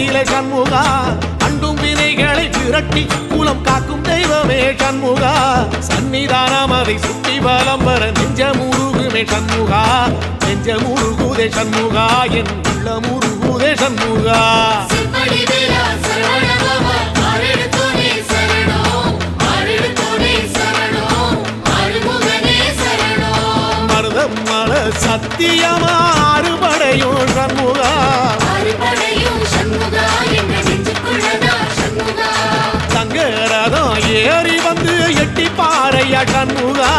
நெஞ்சிலே சண்முகா அண்டும் வினைகளை விரட்டி குலம் காக்கும் தெய்வமே சண்முகா. சன்னிதானம் அதை சுற்றி பலம் வர நெஞ்ச முருகுமே சண்முகா நெஞ்ச முருகுதே சண்முகா. என் உள்ள முருகுதே சண்முகா சரவணபவா ஏறி வந்து எட்டி பாறையா கண்முகா